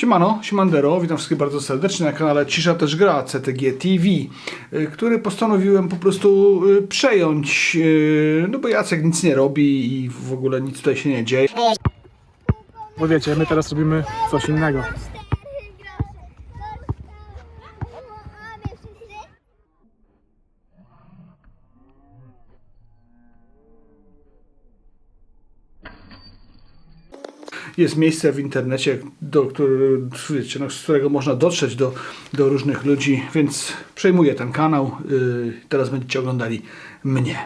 Siemano, Siemandero, witam wszystkich bardzo serdecznie na kanale Cisza też gra CTG TV, y, który postanowiłem po prostu y, przejąć, y, no bo Jacek nic nie robi i w ogóle nic tutaj się nie dzieje. Bo wiecie, my teraz robimy coś innego. Jest miejsce w internecie, do, wiecie, no, z którego można dotrzeć do, do różnych ludzi, więc przejmuję ten kanał. y, Teraz będziecie oglądali mnie.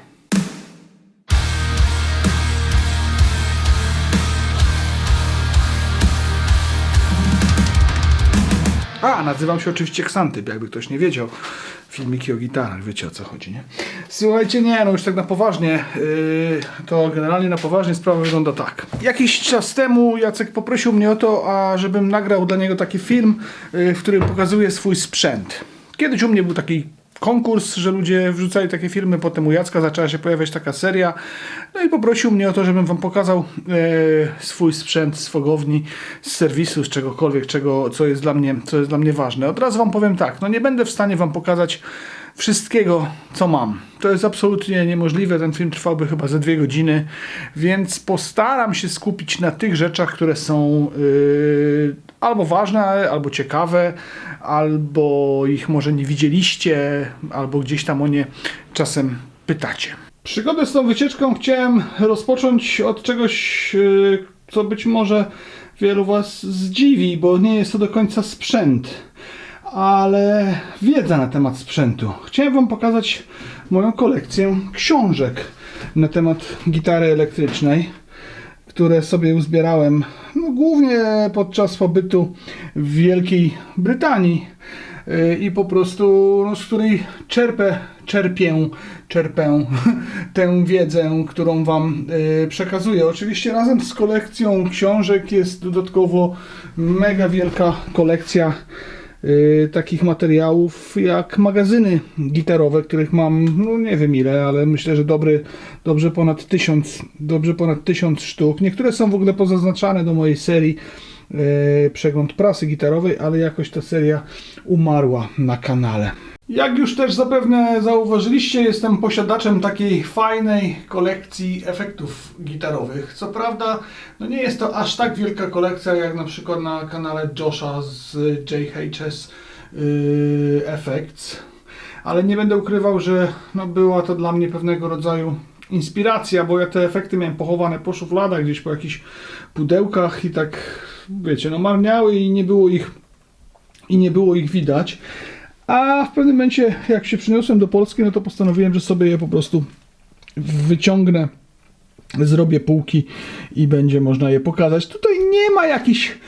A, nazywam się oczywiście Ksantyp, jakby ktoś nie wiedział. Filmiki o gitarach, wiecie o co chodzi, nie? Słuchajcie, nie, no już tak na poważnie, yy, to generalnie na poważnie sprawa wygląda tak. Jakiś czas temu Jacek poprosił mnie o to, a żebym nagrał dla niego taki film, yy, w którym pokazuje swój sprzęt. Kiedyś u mnie był taki konkurs, że ludzie wrzucali takie filmy, potem u Jacka zaczęła się pojawiać taka seria, no i poprosił mnie o to, żebym wam pokazał e, swój sprzęt z fogowni, z serwisu, z czegokolwiek, czego, co jest dla mnie, co jest dla mnie ważne. Od razu wam powiem tak, no nie będę w stanie wam pokazać wszystkiego, co mam. To jest absolutnie niemożliwe, ten film trwałby chyba ze dwie godziny, więc postaram się skupić na tych rzeczach, które są yy, albo ważne, albo ciekawe, albo ich może nie widzieliście, albo gdzieś tam o nie czasem pytacie. Przygodę z tą wycieczką chciałem rozpocząć od czegoś, yy, co być może wielu Was zdziwi, bo nie jest to do końca sprzęt ale wiedza na temat sprzętu. Chciałem Wam pokazać moją kolekcję książek na temat gitary elektrycznej, które sobie uzbierałem no, głównie podczas pobytu w Wielkiej Brytanii yy, i po prostu no, z której czerpę, czerpię, czerpę tę wiedzę, którą Wam yy, przekazuję. Oczywiście razem z kolekcją książek jest dodatkowo mega wielka kolekcja y, takich materiałów jak magazyny gitarowe, których mam, no nie wiem ile, ale myślę, że dobry, dobrze ponad tysiąc, dobrze ponad tysiąc sztuk. Niektóre są w ogóle pozaznaczane do mojej serii y, Przegląd prasy gitarowej, ale jakoś ta seria umarła na kanale. Jak już też zapewne zauważyliście, jestem posiadaczem takiej fajnej kolekcji efektów gitarowych. Co prawda, no nie jest to aż tak wielka kolekcja jak na przykład na kanale Josha z JHS yy, Effects, ale nie będę ukrywał, że no była to dla mnie pewnego rodzaju inspiracja, bo ja te efekty miałem pochowane po szufladach, gdzieś po jakichś pudełkach i tak, wiecie, no marniały i nie było ich i nie było ich widać. A w pewnym momencie, jak się przyniosłem do Polski, no to postanowiłem, że sobie je po prostu wyciągnę, zrobię półki i będzie można je pokazać. Tutaj nie ma jakichś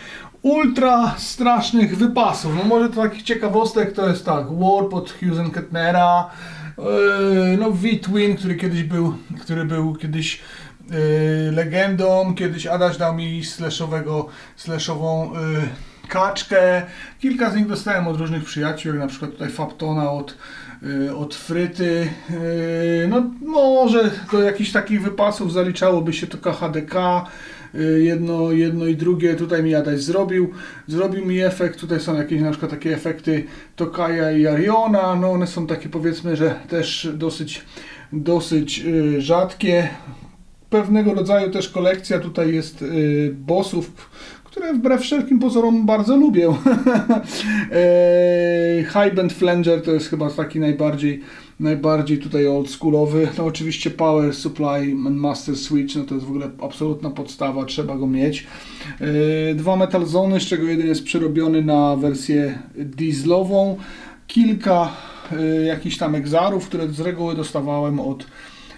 ultra strasznych wypasów. No może to takich ciekawostek to jest tak, War pod Hughes Kettnera, yy, no V-Twin, który kiedyś był, który był kiedyś yy, legendą, kiedyś Adaś dał mi slashowego, slashową yy, kaczkę. Kilka z nich dostałem od różnych przyjaciół, jak na przykład tutaj Faptona od, y, od Fryty. Y, No może do jakichś takich wypasów zaliczałoby się to KHDK. y, Jedno, jedno i drugie tutaj mi Adaś zrobił. Zrobił mi efekt, tutaj są jakieś na przykład takie efekty Tokaja i Ariona. No one są takie powiedzmy, że też dosyć, dosyć rzadkie pewnego rodzaju też kolekcja tutaj jest bossów, które wbrew wszelkim pozorom bardzo lubię. e, High Band Flanger to jest chyba taki najbardziej najbardziej tutaj oldschoolowy. No oczywiście Power Supply Master Switch, no to jest w ogóle absolutna podstawa, trzeba go mieć. E, dwa Metal Zony, z czego jeden jest przerobiony na wersję dieslową. Kilka e, jakichś tam egzarów, które z reguły dostawałem od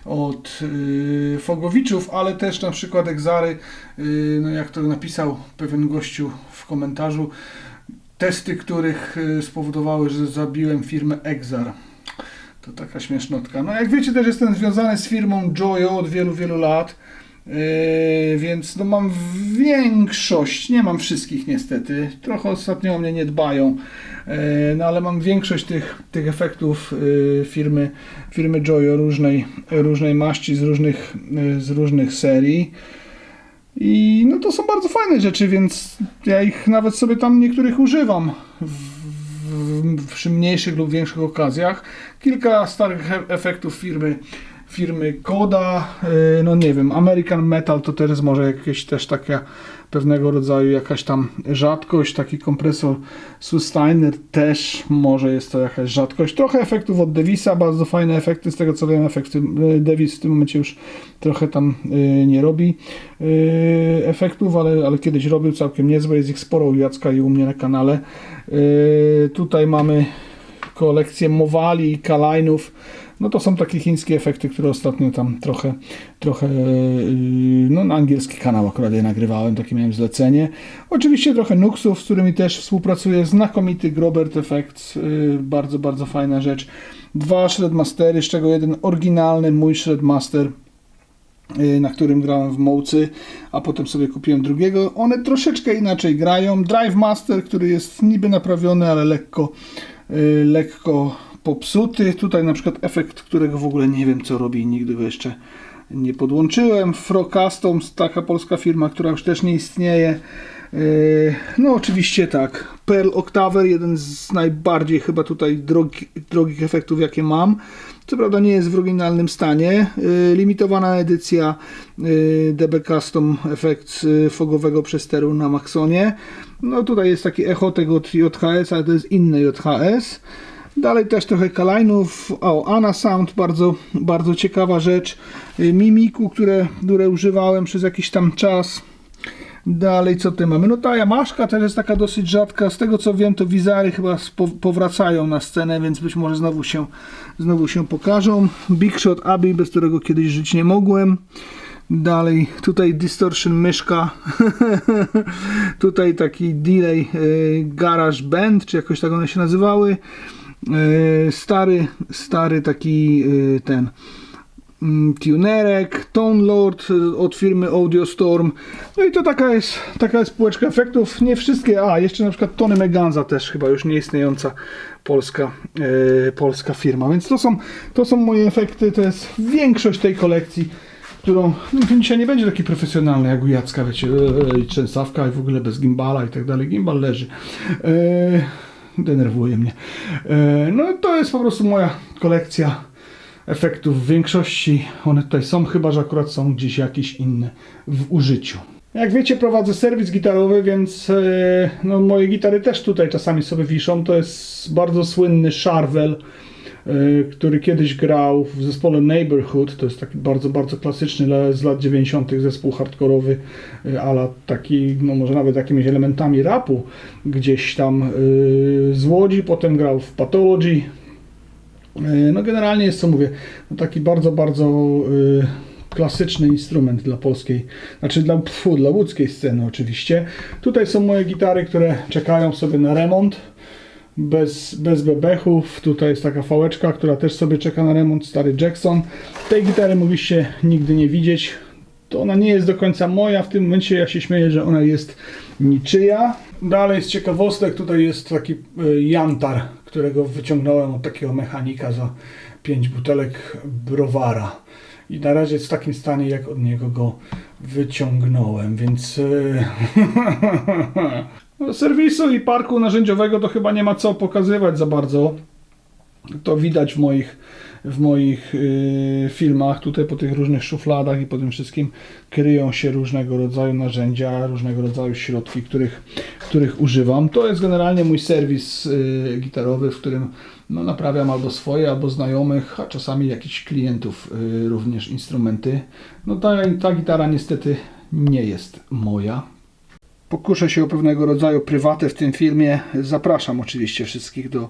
od y, Fogowiczów, ale też na przykład egzary, y, no jak to napisał pewien gościu w komentarzu, testy, których y, spowodowały, że zabiłem firmę Exar. To taka śmiesznotka. No jak wiecie, też jestem związany z firmą Joyo od wielu, wielu lat. Yy, więc no mam większość, nie mam wszystkich niestety, trochę ostatnio o mnie nie dbają, yy, no ale mam większość tych, tych efektów yy, firmy, firmy Joyo różnej, różnej maści z różnych, z różnych serii. I no to są bardzo fajne rzeczy, więc ja ich nawet sobie tam niektórych używam w, w, przy mniejszych lub większych okazjach. Kilka starych e- efektów firmy firmy Koda, yy, no nie wiem, American Metal to też może jakieś też taka pewnego rodzaju jakaś tam rzadkość, taki kompresor Sustainer też może jest to jakaś rzadkość. Trochę efektów od Davisa, bardzo fajne efekty, z tego co wiem, efekt w tym, yy, Davis w tym momencie już trochę tam yy, nie robi efektów, ale, ale kiedyś robił całkiem niezłe, jest ich sporo u Jacka i u mnie na kanale. Tutaj mamy kolekcję Mowali i Kalajnów. No to są takie chińskie efekty, które ostatnio tam trochę, trochę yy, no na angielski kanał akurat je nagrywałem, takie miałem zlecenie. Oczywiście trochę Nuxów, z którymi też współpracuję. Znakomity Grobert Effects, yy, bardzo, bardzo fajna rzecz. Dwa Shredmastery, z czego jeden oryginalny, mój Shredmaster y, na którym grałem w Mołcy, a potem sobie kupiłem drugiego. One troszeczkę inaczej grają. Drive Master, który jest niby naprawiony, ale lekko, lekko popsuty. Tutaj na przykład efekt, którego w ogóle nie wiem co robi, nigdy go jeszcze nie podłączyłem. Fro Customs, taka polska firma, która już też nie istnieje. Yy, No oczywiście tak, Pearl Octaver, jeden z najbardziej chyba tutaj drogi, drogich efektów jakie mam. Co prawda nie jest w oryginalnym stanie. Yy, Limitowana edycja DB Custom efekt yy, fogowego przesteru na Maxonie. No tutaj jest taki echo tego JHS, ale to jest inny JHS. Dalej też trochę kalajnów. O, Ana Sound, bardzo, bardzo ciekawa rzecz. Y, Mimiku, które, które używałem przez jakiś tam czas. Dalej, co ty mamy? No ta Yamaszka też jest taka dosyć rzadka. Z tego co wiem, to Wizary chyba powracają na scenę, więc być może znowu się, znowu się pokażą. Big Shot Abbey, bez którego kiedyś żyć nie mogłem. Dalej, tutaj Distortion myszka. tutaj taki delay y, Garage Band, czy jakoś tak one się nazywały. Y, stary, stary taki y, ten mm, tunerek, Tone Lord y, od firmy Audio Storm. No i to taka jest, taka jest półeczka efektów. Nie wszystkie, a jeszcze na przykład Tony Meganza też chyba już nieistniejąca polska, polska firma. Więc to są, to są moje efekty, to jest większość tej kolekcji. Którą no, dzisiaj nie będzie taki profesjonalny jak u Jacka, wiecie, e, i trzęsawka i w ogóle bez gimbala i tak dalej. Gimbal leży. E, denerwuje mnie. E, no to jest po prostu moja kolekcja efektów w większości. One tutaj są, chyba że akurat są gdzieś jakieś inne w użyciu. Jak wiecie, prowadzę serwis gitarowy, więc e, no, moje gitary też tutaj czasami sobie wiszą. To jest bardzo słynny Charvel, który kiedyś grał w zespole Neighborhood. To jest taki bardzo, bardzo klasyczny z lat 90. zespół hardkorowy, e, ala taki, no może nawet jakimiś elementami rapu gdzieś tam e, z Łodzi. Potem grał w Pathology, No generalnie jest, co mówię, no taki bardzo, bardzo y, klasyczny instrument dla polskiej, znaczy dla, pfu, dla łódzkiej sceny oczywiście. Tutaj są moje gitary, które czekają sobie na remont. Bez, bez bebechów. Tutaj jest taka fałeczka, która też sobie czeka na remont. Stary Jackson. Tej gitary mogliście nigdy nie widzieć. To ona nie jest do końca moja. W tym momencie ja się śmieję, że ona jest niczyja. Dalej z ciekawostek tutaj jest taki y, jantar, którego wyciągnąłem od takiego mechanika za 5 butelek browara. I na razie jest w takim stanie, jak od niego go wyciągnąłem, więc y, serwisu i parku narzędziowego to chyba nie ma co pokazywać za bardzo. To widać w moich, w moich y, filmach. Tutaj po tych różnych szufladach i po tym wszystkim kryją się różnego rodzaju narzędzia, różnego rodzaju środki, których, których używam. To jest generalnie mój serwis y, gitarowy, w którym no, naprawiam albo swoje, albo znajomych, a czasami jakichś klientów y, również instrumenty. No ta, ta gitara niestety nie jest moja. Pokuszę się o pewnego rodzaju prywatę w tym filmie. Zapraszam oczywiście wszystkich do,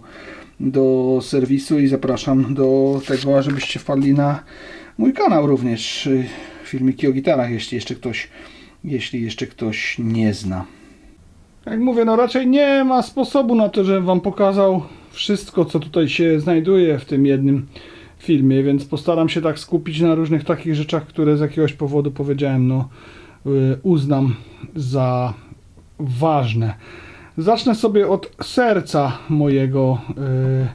do serwisu i zapraszam do tego, żebyście wpadli na mój kanał również. Filmiki o gitarach, jeśli jeszcze ktoś, jeśli jeszcze ktoś nie zna. Jak mówię, no raczej nie ma sposobu na to, żebym Wam pokazał wszystko, co tutaj się znajduje w tym jednym filmie, więc postaram się tak skupić na różnych takich rzeczach, które z jakiegoś powodu powiedziałem, no y, uznam za ważne. Zacznę sobie od serca mojego, y,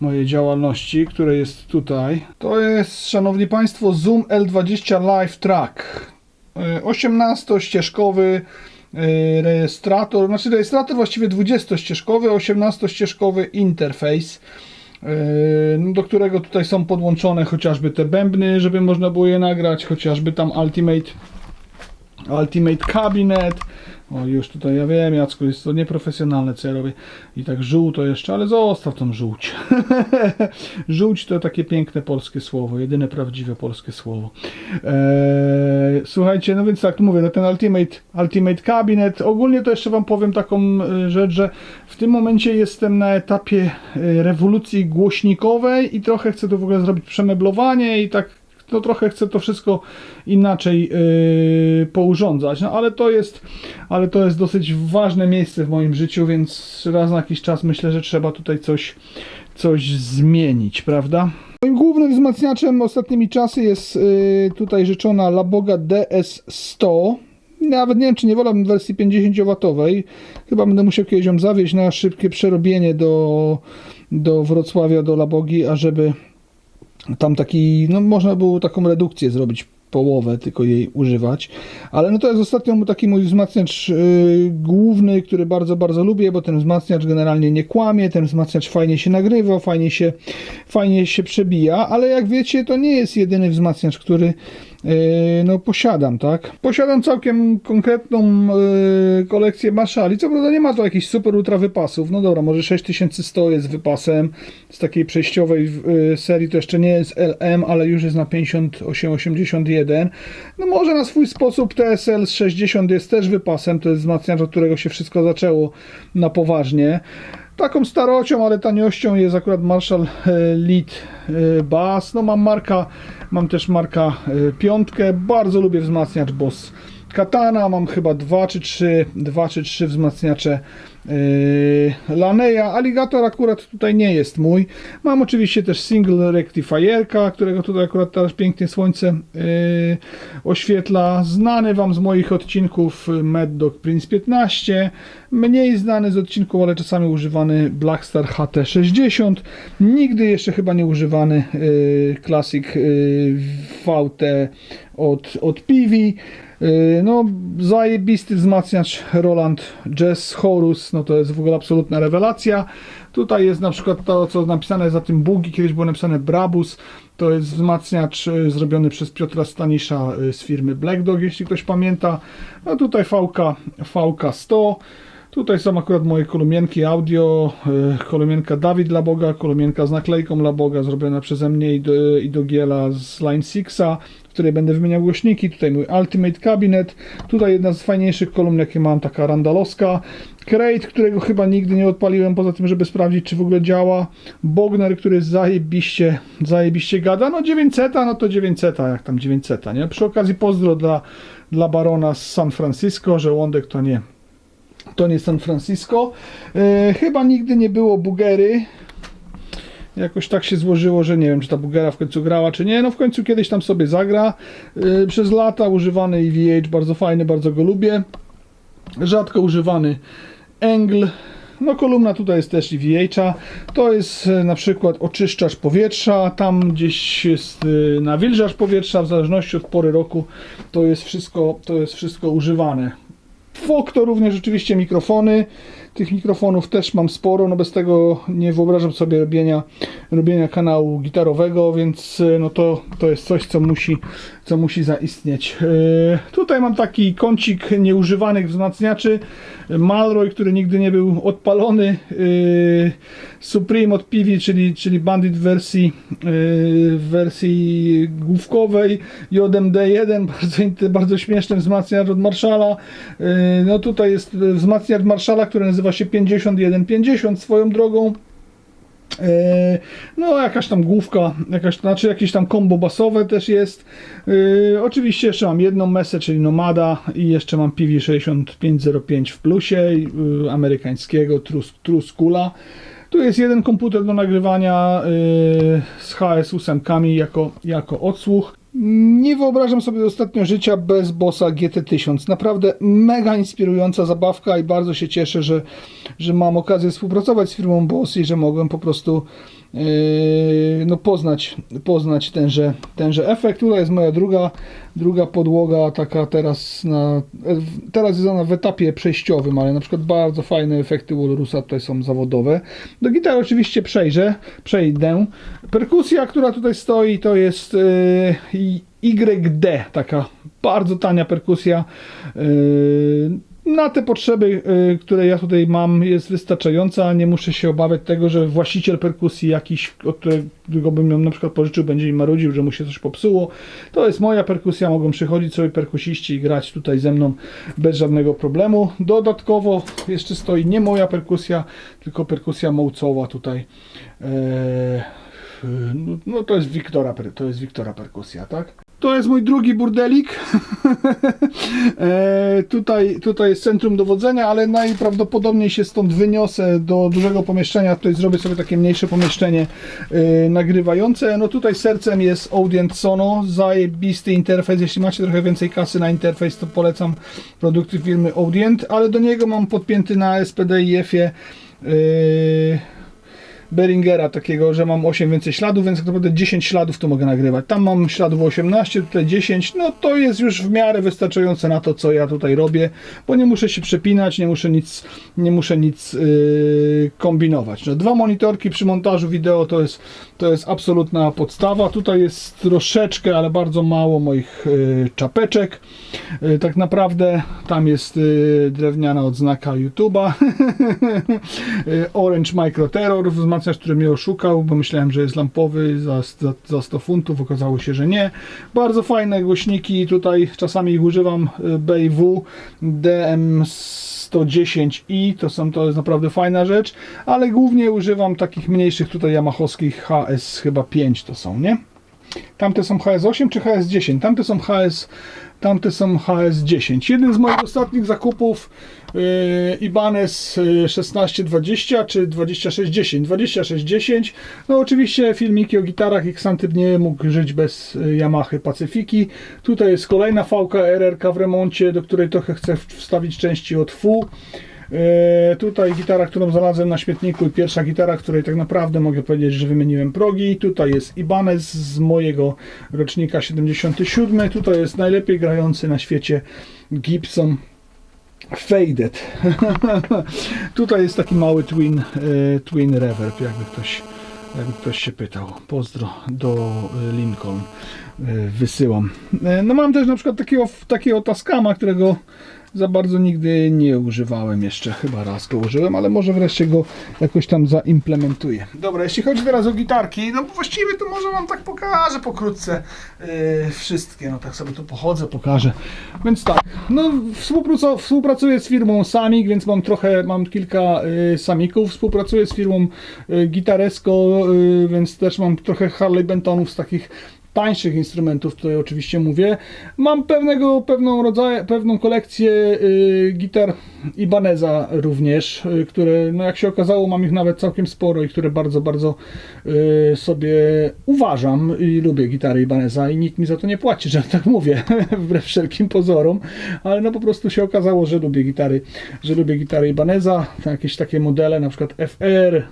mojej działalności, które jest tutaj. To jest, szanowni państwo, Zoom L20 Live Track. 18-ścieżkowy e, rejestrator, znaczy rejestrator właściwie 20-ścieżkowy, 18-ścieżkowy interfejs, e, no, do którego tutaj są podłączone chociażby te bębny, żeby można było je nagrać, chociażby tam Ultimate Ultimate Cabinet. O, już tutaj ja wiem, Jacku, jest to nieprofesjonalne, co ja robię. I tak żółto jeszcze, ale zostaw tą żółć. żółć to takie piękne polskie słowo, jedyne prawdziwe polskie słowo. Eee, słuchajcie, no więc tak, mówię, no ten Ultimate, Ultimate Cabinet. Ogólnie to jeszcze Wam powiem taką e, rzecz, że w tym momencie jestem na etapie e, rewolucji głośnikowej i trochę chcę tu w ogóle zrobić przemeblowanie i tak no trochę chcę to wszystko inaczej yy, pourządzać, no ale to jest, ale to jest dosyć ważne miejsce w moim życiu, więc raz na jakiś czas myślę, że trzeba tutaj coś, coś zmienić, prawda? Moim głównym wzmacniaczem ostatnimi czasy jest yy, tutaj rzeczona Laboga DS100. Nawet nie wiem, czy nie wolałbym wersji 50W. Chyba będę musiał kiedyś ją zawieźć na szybkie przerobienie do, do Wrocławia, do Labogi, ażeby tam taki, no można było taką redukcję zrobić, połowę tylko jej używać, ale no to jest ostatnio taki mój wzmacniacz yy, główny, który bardzo, bardzo lubię, bo ten wzmacniacz generalnie nie kłamie, ten wzmacniacz fajnie się nagrywa, fajnie się, fajnie się przebija, ale jak wiecie, to nie jest jedyny wzmacniacz, który no posiadam, tak? Posiadam całkiem konkretną yy, kolekcję Marshali, co prawda nie ma to jakichś super ultra wypasów, no dobra, może 6100 jest wypasem, z takiej przejściowej yy, serii. To jeszcze nie jest LM, ale już jest na 5881, no może na swój sposób TSL z 60 jest też wypasem, to jest wzmacniacz, od którego się wszystko zaczęło na poważnie. Taką starocią, ale taniością jest akurat Marshall e, Lead e, Bass. No mam marka, mam też marka e, piątkę. Bardzo lubię wzmacniacz Boss Katana. Mam chyba dwa czy trzy, dwa czy trzy wzmacniacze Laneya. Alligator akurat tutaj nie jest mój. Mam oczywiście też single rectifierka, którego tutaj akurat teraz pięknie słońce yy, oświetla. Znany Wam z moich odcinków Mad Dog Prince 15. Mniej znany z odcinków, ale czasami używany Blackstar HT60. Nigdy jeszcze chyba nie używany yy, Classic yy, VT od, od Piwi. Yy, No, zajebisty wzmacniacz Roland Jazz Horus, no to jest w ogóle absolutna rewelacja. Tutaj jest na przykład to, co napisane za tym Bugi, kiedyś było napisane Brabus. To jest wzmacniacz y, zrobiony przez Piotra Stanisza y, z firmy Black Dog, jeśli ktoś pamięta. No tutaj VK, VK 100. Tutaj są akurat moje kolumienki audio, y, kolumienka Dawid dla Boga, kolumienka z naklejką dla Boga, zrobiona przeze mnie i do, i do Giela z Line 6a, w której będę wymieniał głośniki. Tutaj mój Ultimate Cabinet. Tutaj jedna z fajniejszych kolumn, jakie mam, taka randalowska. Crate, którego chyba nigdy nie odpaliłem, poza tym, żeby sprawdzić, czy w ogóle działa. Bogner, który zajebiście, zajebiście gada. No 900, no to 900, jak tam 900, nie? Przy okazji pozdro dla, dla Barona z San Francisco, że Łądek to nie to nie San Francisco. E, chyba nigdy nie było Bugery. Jakoś tak się złożyło, że nie wiem, czy ta Bugera w końcu grała, czy nie. No w końcu kiedyś tam sobie zagra. E, przez lata używany EVH, bardzo fajny, bardzo go lubię. Rzadko używany Engl. No kolumna tutaj jest też EVH-a. To jest e, na przykład oczyszczacz powietrza. Tam gdzieś jest e, nawilżacz powietrza, w zależności od pory roku. To jest wszystko, to jest wszystko używane. Fok to również rzeczywiście mikrofony. Tych mikrofonów też mam sporo, no bez tego nie wyobrażam sobie robienia, robienia kanału gitarowego, więc e, no to, to jest coś, co musi, co musi zaistnieć. Yy, tutaj mam taki kącik nieużywanych wzmacniaczy. Malroy, który nigdy nie był odpalony. Yy, Supreme od Piwi, czyli, czyli Bandit w wersji, wersji główkowej. JMD1, bardzo, bardzo śmieszny wzmacniacz od Marshalla. Yy, no tutaj jest wzmacniacz Marshalla, który nazywa się 5150 swoją drogą. E, No, jakaś tam główka, jakaś, znaczy jakieś tam combo basowe też jest. E, oczywiście jeszcze mam jedną mesę, czyli Nomada i jeszcze mam PV6505 w plusie e, amerykańskiego Trus, Truskula. Tu jest jeden komputer do nagrywania e, z HS8 jako, jako odsłuch. Nie wyobrażam sobie ostatnio życia bez Bossa GT1000. Naprawdę mega inspirująca zabawka i bardzo się cieszę, że, że mam okazję współpracować z firmą Boss i że mogłem po prostu no poznać, poznać tenże, tenże efekt. Tutaj jest moja druga, Druga podłoga taka teraz na, teraz jest ona w etapie przejściowym, ale na przykład bardzo fajne efekty Walrusa tutaj są zawodowe. Do gitary oczywiście przejrzę, przejdę. Perkusja, która tutaj stoi to jest e, i- YD, taka bardzo tania perkusja. Na te potrzeby, y, które ja tutaj mam, jest wystarczająca. Nie muszę się obawiać tego, że właściciel perkusji jakiś, od którego bym ją na przykład pożyczył, będzie mi marudził, że mu się coś popsuło. To jest moja perkusja, mogą przychodzić sobie perkusiści i grać tutaj ze mną bez żadnego problemu. Dodatkowo jeszcze stoi nie moja perkusja, tylko perkusja mołcowa tutaj. Eee, no, to jest Wiktora, to jest Wiktora perkusja, tak? To jest mój drugi burdelik. e, tutaj, tutaj jest centrum dowodzenia, ale najprawdopodobniej się stąd wyniosę do dużego pomieszczenia. Tutaj zrobię sobie takie mniejsze pomieszczenie e, nagrywające. No tutaj sercem jest Audient Sono. Zajebisty interfejs. Jeśli macie trochę więcej kasy na interfejs, to polecam produkty firmy Audient, ale do niego mam podpięty na SPD i EFie e, Beringera takiego, że mam 8 więcej śladów, więc tak naprawdę 10 śladów to mogę nagrywać. Tam mam śladów 18, tutaj 10, no to jest już w miarę wystarczające na to, co ja tutaj robię, bo nie muszę się przepinać, nie muszę nic, nie muszę nic yy, kombinować. No, dwa monitorki przy montażu wideo to jest, to jest absolutna podstawa. Tutaj jest troszeczkę, ale bardzo mało moich yy, czapeczek. Yy, tak naprawdę tam jest yy, drewniana odznaka YouTube'a. Y, Orange Micro Terror, wzmacniacz, który mnie oszukał, bo myślałem, że jest lampowy za, za, za 100 funtów, okazało się, że nie. Bardzo fajne głośniki, tutaj czasami ich używam, y, BW DM 110i, to, są, to jest naprawdę fajna rzecz, ale głównie używam takich mniejszych tutaj yamahowskich HS chyba 5 to są, nie? Tamte są HS8 czy HS10? Tamte są HS, tamte są HS10. Jeden z moich ostatnich zakupów yy, Ibanez yy, 1620 czy 2610. 2610. No oczywiście filmiki o gitarach Xantyp nie mógł żyć bez yy, Yamaha Pacyfiki. Tutaj jest kolejna VK RRK w remoncie, do której trochę chcę wstawić części od FU. E, tutaj gitara, którą znalazłem na śmietniku i pierwsza gitara, której tak naprawdę mogę powiedzieć, że wymieniłem progi. Tutaj jest Ibanez z mojego rocznika 77. Tutaj jest najlepiej grający na świecie Gibson Faded. Tutaj jest taki mały twin, e, twin reverb, jakby ktoś, jakby ktoś się pytał. Pozdro do Lincoln e, wysyłam. No mam też na przykład takiego, takiego Tascama, którego za bardzo nigdy nie używałem jeszcze, chyba raz go użyłem, ale może wreszcie go jakoś tam zaimplementuję. Dobra, jeśli chodzi teraz o gitarki, no właściwie to może wam tak pokażę pokrótce yy, wszystkie, no tak sobie tu pochodzę, pokażę. Więc tak, no współpracuję, współpracuję z firmą Samik, więc mam trochę, mam kilka yy, Samików, współpracuję z firmą yy, Gitaresco, yy, więc też mam trochę Harley Bentonów z takich tańszych instrumentów, tutaj oczywiście mówię. Mam pewnego, pewną rodzaj, pewną kolekcję y, gitar Ibaneza również, y, które, no jak się okazało, mam ich nawet całkiem sporo i które bardzo, bardzo y, sobie uważam i lubię gitary Ibaneza i nikt mi za to nie płaci, że tak mówię, wbrew wszelkim pozorom, ale no po prostu się okazało, że lubię gitary, że lubię gitary Ibaneza, jakieś takie modele, na przykład FR,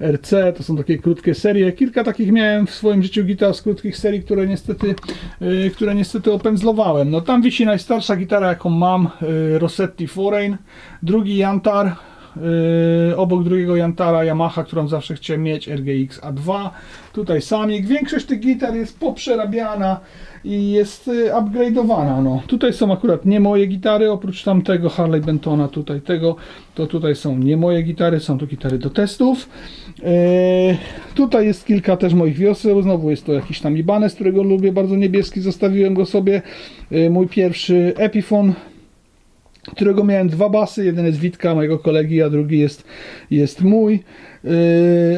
RC, to są takie krótkie serie. Kilka takich miałem w swoim życiu gitar z krótkich serii, które niestety, y, które niestety opędzlowałem. No tam wisi najstarsza gitara, jaką mam, y, Rossetti Foreign, drugi Jantar, Yy, obok drugiego Jantara Yamaha, którą zawsze chciałem mieć, RGX A2. Tutaj Samik. Większość tych gitar jest poprzerabiana i jest y, upgrade'owana. No. Tutaj są akurat nie moje gitary, oprócz tamtego Harley Bentona, tutaj tego, to tutaj są nie moje gitary, są to gitary do testów. Yy, tutaj jest kilka też moich wioseł, znowu jest to jakiś tam Ibanez, którego lubię, bardzo niebieski, zostawiłem go sobie. Yy, mój pierwszy Epiphone którego miałem dwa basy, jeden jest Witka, mojego kolegi, a drugi jest, jest mój, yy,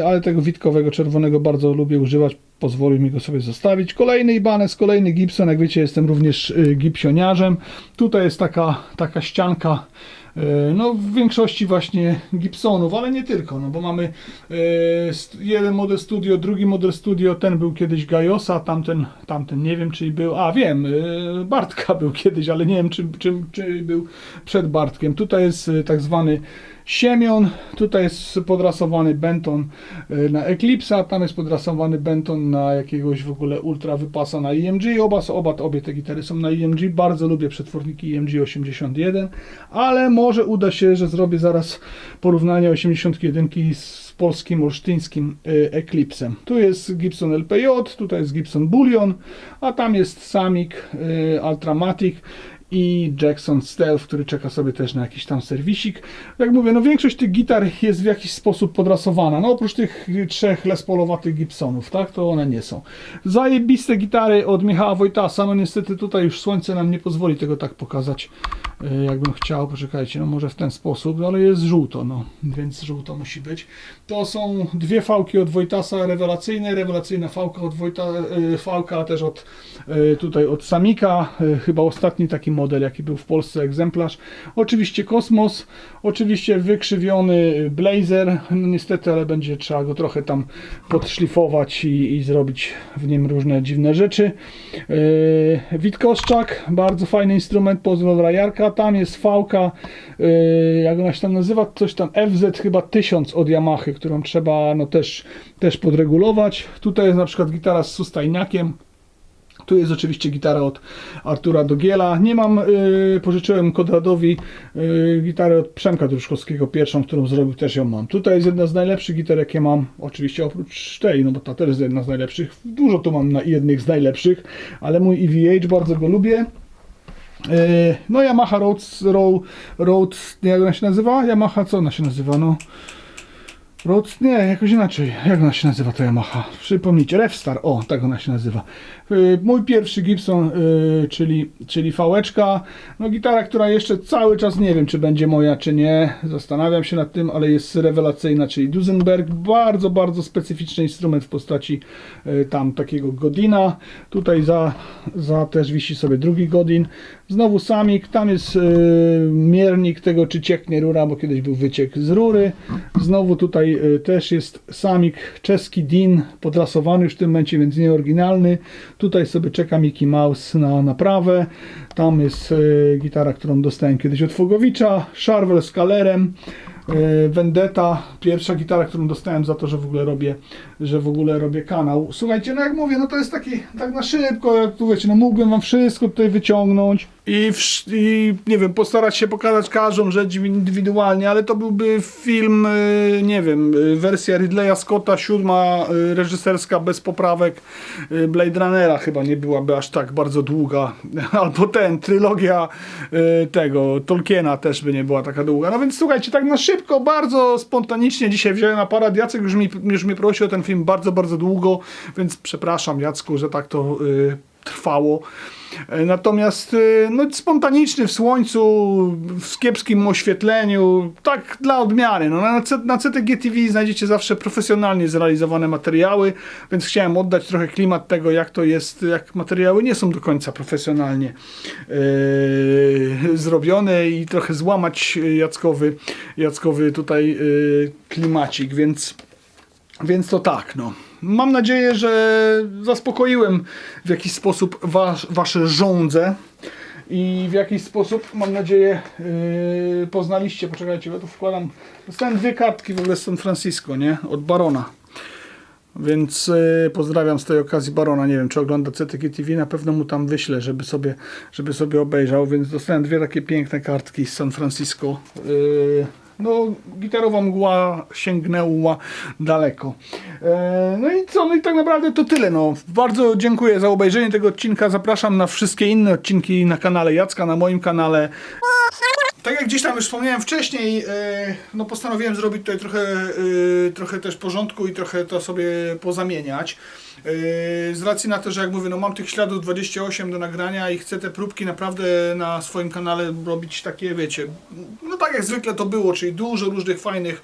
ale tego witkowego czerwonego bardzo lubię używać, pozwolił mi go sobie zostawić. Kolejny Ibanez, kolejny Gibson, jak wiecie jestem również yy, gipsioniarzem. Tutaj jest taka, taka ścianka, no w większości właśnie Gibsonów, ale nie tylko, no bo mamy st- jeden model studio, drugi model studio, ten był kiedyś Gajosa, tamten, tamten nie wiem czy był, a wiem, yy, Bartka był kiedyś, ale nie wiem czy, czy, czy był przed Bartkiem. Tutaj jest tak zwany Siemion, tutaj jest podrasowany Benton y, na Eclipse'a, tam jest podrasowany Benton na jakiegoś w ogóle ultra wypasa na IMG. Oba, są- oba obie te gitary są na IMG. Bardzo lubię przetworniki IMG 81, ale może uda się, że zrobię zaraz porównanie 81 z polskim olsztyńskim Eclipsem. Tu jest Gibson LPJ, tutaj jest Gibson Bullion, a tam jest Samick y, Ultramatic i Jackson Stealth, który czeka sobie też na jakiś tam serwisik. Jak mówię, no większość tych gitar jest w jakiś sposób podrasowana. No oprócz tych trzech Les Paulowatych Gibsonów, tak, to one nie są. Zajebiste gitary od Michała Wojtasa, no niestety tutaj już słońce nam nie pozwoli tego tak pokazać, jakbym chciał. Poczekajcie, no może w ten sposób, no ale jest żółto, no, więc żółto musi być. To są dwie fałki od Wojtasa rewelacyjne, rewelacyjna fałka od Wojta, y, fałka też od y, tutaj od Samika, y, chyba ostatni taki model, jaki był w Polsce egzemplarz. Oczywiście Kosmos, oczywiście wykrzywiony Blazer, no niestety, ale będzie trzeba go trochę tam podszlifować i, i zrobić w nim różne dziwne rzeczy. Witkoszczak, bardzo fajny instrument, pozdro dla Jarka, tam jest fałka, yy, jak ona się tam nazywa, coś tam FZ chyba 1000 od Yamahy, którą trzeba no też, też podregulować. Tutaj jest na przykład gitara z sustajniakiem, tu jest oczywiście gitara od Artura Dogiela. Nie mam, yy, pożyczyłem Konradowi yy, gitarę od Przemka Druszkowskiego, pierwszą, którą zrobił, też ją mam. Tutaj jest jedna z najlepszych gitar, jakie mam, oczywiście oprócz tej, no bo ta też jest jedna z najlepszych. Dużo tu mam na jednych z najlepszych, ale mój EVH bardzo go lubię. Yy, No Yamaha Rhodes, Road, Rhodes, nie jak ona się nazywa? Yamaha, co ona się nazywa? No Rhodes, nie, jakoś inaczej. Jak ona się nazywa to Yamaha? Przypomnijcie, Revstar, o, tak ona się nazywa. Yy, Mój pierwszy Gibson, yy, czyli, czyli fałeczka. No gitara, która jeszcze cały czas nie wiem, czy będzie moja, czy nie. Zastanawiam się nad tym, ale jest rewelacyjna, czyli Duesenberg. Bardzo, bardzo specyficzny instrument w postaci tam takiego Godina. Tutaj za, za też wisi sobie drugi Godin. Znowu Samik, tam jest yy, miernik tego, czy cieknie rura, bo kiedyś był wyciek z rury. Znowu tutaj yy, też jest Samik, czeski DIN, podrasowany już w tym momencie, więc nieoryginalny. Tutaj sobie czeka Mickey Mouse na naprawę. Tam jest yy, gitara, którą dostałem kiedyś od Fogowicza. Charvel z kalerem. Vendetta, pierwsza gitara, którą dostałem za to, że w ogóle robię, że w ogóle robię kanał. Słuchajcie, no jak mówię, no to jest taki, tak na szybko, jak tu wiecie, no mógłbym wam wszystko tutaj wyciągnąć i, wsz- i nie wiem, postarać się pokazać każdą rzecz indywidualnie, ale to byłby film, yy, nie wiem, yy, wersja Ridleya Scotta, siódma yy, reżyserska bez poprawek Blade Runnera chyba nie byłaby aż tak bardzo długa, albo ten, trylogia tego, Tolkiena też by nie była taka długa, no więc słuchajcie, tak na szybko, bardzo spontanicznie dzisiaj wziąłem aparat, Jacek już, mi, już mnie prosił o ten film bardzo, bardzo długo, więc przepraszam Jacku, że tak to yy, trwało. E, Natomiast y, no, spontaniczny w słońcu, w kiepskim oświetleniu, tak dla odmiany. No, na, na CTG znajdziecie zawsze profesjonalnie zrealizowane materiały, więc chciałem oddać trochę klimat tego, jak to jest, jak materiały nie są do końca profesjonalnie yy, zrobione i trochę złamać Jackowy, Jackowy tutaj yy, klimacik, więc więc to tak, no. Mam nadzieję, że zaspokoiłem w jakiś sposób was, wasze żądze i w jakiś sposób, mam nadzieję, yy, poznaliście. Poczekajcie, ja tu wkładam. Dostałem dwie kartki w ogóle z San Francisco, nie? Od Barona. Więc yy, pozdrawiam z tej okazji Barona. Nie wiem, czy ogląda CTG TV, na pewno mu tam wyślę, żeby sobie, żeby sobie obejrzał. Więc dostałem dwie takie piękne kartki z San Francisco. Yy, no, gitarowa mgła sięgnęła daleko. E, no i co? No i tak naprawdę to tyle. No. Bardzo dziękuję za obejrzenie tego odcinka. Zapraszam na wszystkie inne odcinki na kanale Jacka, na moim kanale. Tak jak gdzieś tam już wspomniałem wcześniej, e, no postanowiłem zrobić tutaj trochę, e, trochę też porządku i trochę to sobie pozamieniać. E, Z racji na to, że jak mówię, no mam tych śladów 28 do nagrania i chcę te próbki naprawdę na swoim kanale robić takie, wiecie, no tak jak zwykle to było, czyli dużo różnych fajnych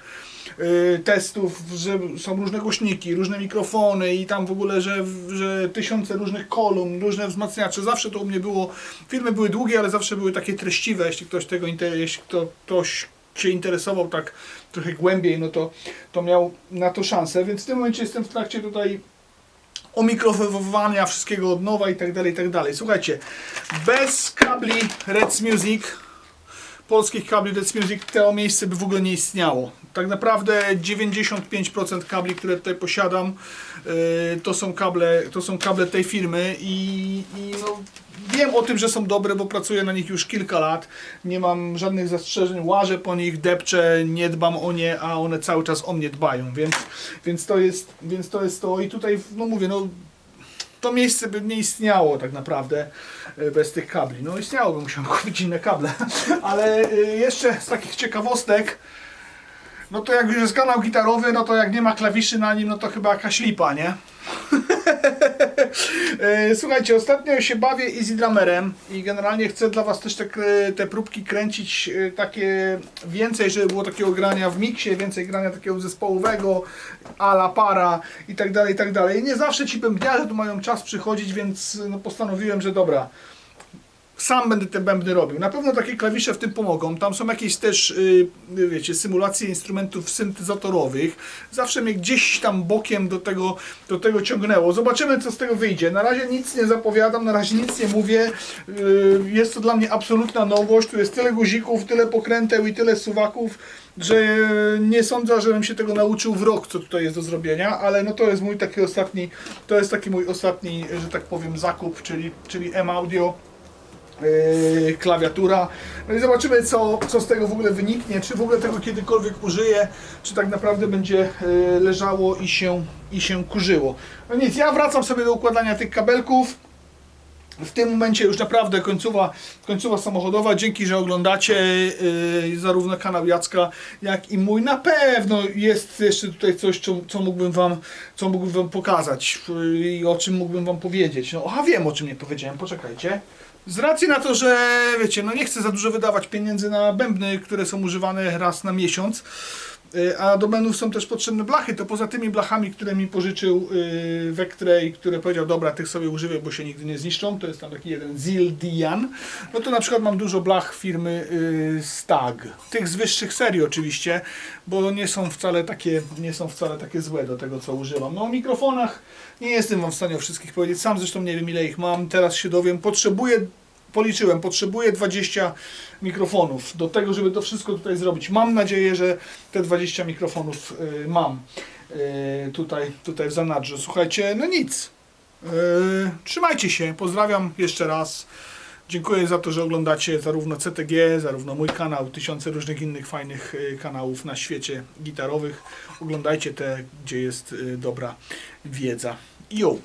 testów, że są różne głośniki, różne mikrofony i tam w ogóle, że, że tysiące różnych kolumn, różne wzmacniacze. Zawsze to u mnie było, filmy były długie, ale zawsze były takie treściwe, jeśli ktoś tego, jeśli kto, ktoś się interesował tak trochę głębiej, no to, to miał na to szansę, więc w tym momencie jestem w trakcie tutaj omikrofowania wszystkiego od nowa i tak dalej, i tak dalej. Słuchajcie, bez kabli Reds Music polskich kabli Dance Music to miejsce by w ogóle nie istniało. Tak naprawdę 95% kabli, które tutaj posiadam, yy, to są kable, to są kable tej firmy i, i no, wiem o tym, że są dobre, bo pracuję na nich już kilka lat. Nie mam żadnych zastrzeżeń, łażę po nich, depczę, nie dbam o nie, a one cały czas o mnie dbają, więc, więc, to, jest, więc to jest to. I tutaj, no mówię, no to miejsce by nie istniało tak naprawdę e, bez tych kabli. No istniałoby, musiałem kupić inne kable. Ale e, jeszcze z takich ciekawostek, no to jak już jest kanał gitarowy, no to jak nie ma klawiszy na nim, no to chyba jakaś lipa, nie? E, Słuchajcie, ostatnio się bawię Easy Drummerem i generalnie chcę dla Was też te, te próbki kręcić e, takie więcej, żeby było takiego grania w miksie, więcej grania takiego zespołowego, a la para i tak dalej, i tak dalej. Nie zawsze ci bębniarze tu mają czas przychodzić, więc no, postanowiłem, że dobra, sam będę te bębny robił. Na pewno takie klawisze w tym pomogą. Tam są jakieś też, y, wiecie, symulacje instrumentów syntezatorowych. Zawsze mnie gdzieś tam bokiem do tego, do tego ciągnęło. Zobaczymy, co z tego wyjdzie. Na razie nic nie zapowiadam, na razie nic nie mówię. Y, Jest to dla mnie absolutna nowość. Tu jest tyle guzików, tyle pokręteł i tyle suwaków, że nie sądzę, żebym się tego nauczył w rok, co tutaj jest do zrobienia, ale no to jest mój taki ostatni, to jest taki mój ostatni, że tak powiem, zakup, czyli, czyli M-Audio yy, klawiatura. No i zobaczymy, co, co z tego w ogóle wyniknie, czy w ogóle tego kiedykolwiek użyję, czy tak naprawdę będzie yy, leżało i się, i się kurzyło. No nic, ja wracam sobie do układania tych kabelków. W tym momencie już naprawdę końcowa, końcowa samochodowa. Dzięki, że oglądacie yy, zarówno kanał Jacka, jak i mój. Na pewno jest jeszcze tutaj coś, co, co mógłbym wam, co mógłbym wam pokazać yy, i o czym mógłbym wam powiedzieć. No, aha, wiem o czym nie powiedziałem, poczekajcie. Z racji na to, że wiecie, no nie chcę za dużo wydawać pieniędzy na bębny, które są używane raz na miesiąc, a do bębnów są też potrzebne blachy, to poza tymi blachami, które mi pożyczył yy, Vectray, które powiedział, dobra, tych sobie używaj, bo się nigdy nie zniszczą, to jest tam taki jeden Zildian, no to na przykład mam dużo blach firmy yy, Stag, tych z wyższych serii oczywiście, bo nie są wcale takie, nie są wcale takie złe do tego, co używam. No o mikrofonach nie jestem wam w stanie o wszystkich powiedzieć, sam zresztą nie wiem ile ich mam, teraz się dowiem, potrzebuję policzyłem, potrzebuję 20 mikrofonów do tego, żeby to wszystko tutaj zrobić. Mam nadzieję, że te 20 mikrofonów y, mam y, tutaj, tutaj w zanadrzu. Słuchajcie, no nic. Y, trzymajcie się, pozdrawiam jeszcze raz. Dziękuję za to, że oglądacie zarówno CTG, zarówno mój kanał, tysiące różnych innych fajnych y, kanałów na świecie gitarowych. Oglądajcie te, gdzie jest y, dobra wiedza. Jo.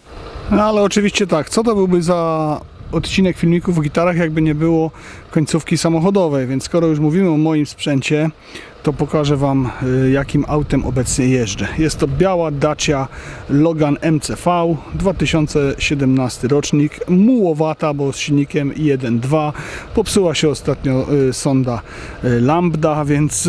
No ale oczywiście tak, co to byłby za odcinek filmików o gitarach, jakby nie było końcówki samochodowej, więc skoro już mówimy o moim sprzęcie, to pokażę Wam y, jakim autem obecnie jeżdżę. Jest to biała Dacia Logan MCV 2017 rocznik, mułowata, bo z silnikiem 1.2 popsuła się ostatnio y, sonda y, Lambda, więc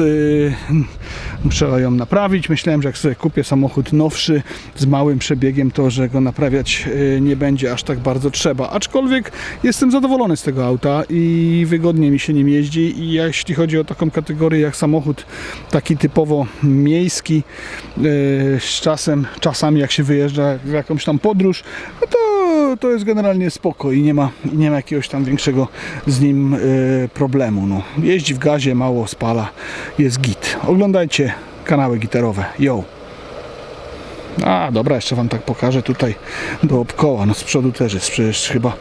muszę ją naprawić. Myślałem, że jak sobie kupię samochód nowszy z małym przebiegiem, to że go naprawiać nie będzie aż tak bardzo trzeba. Aczkolwiek jestem zadowolony z tego auta i wygodnie mi się nim jeździ i jeśli chodzi o taką kategorię jak samochód taki typowo miejski, y, z czasem, czasami jak się wyjeżdża w jakąś tam podróż, no to, to jest generalnie spoko i nie ma, nie ma jakiegoś tam większego z nim y, problemu. No. Jeździ w gazie, mało spala, jest git. Oglądajcie kanały gitarowe. Yo! A, dobra, jeszcze Wam tak pokażę tutaj dookoła. No z przodu też jest przecież chyba